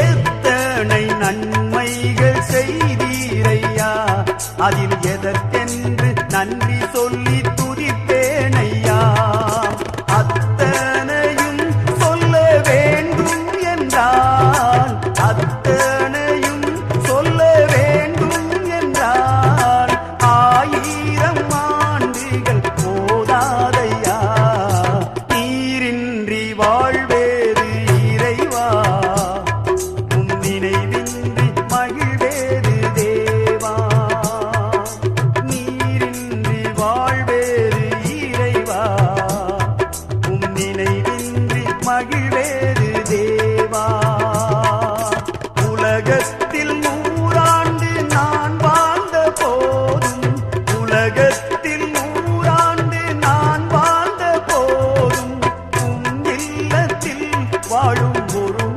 எத்தனை நன்மைகள் செய்தீரையா? அதில் எதற்கென்று நன்றி சொல்லி துதிப்பேனையா அத்தனையும் சொல்ல வேண்டும் என்றால் அத்தனை மகிழ்வேறு தேவா. உலகத்தில்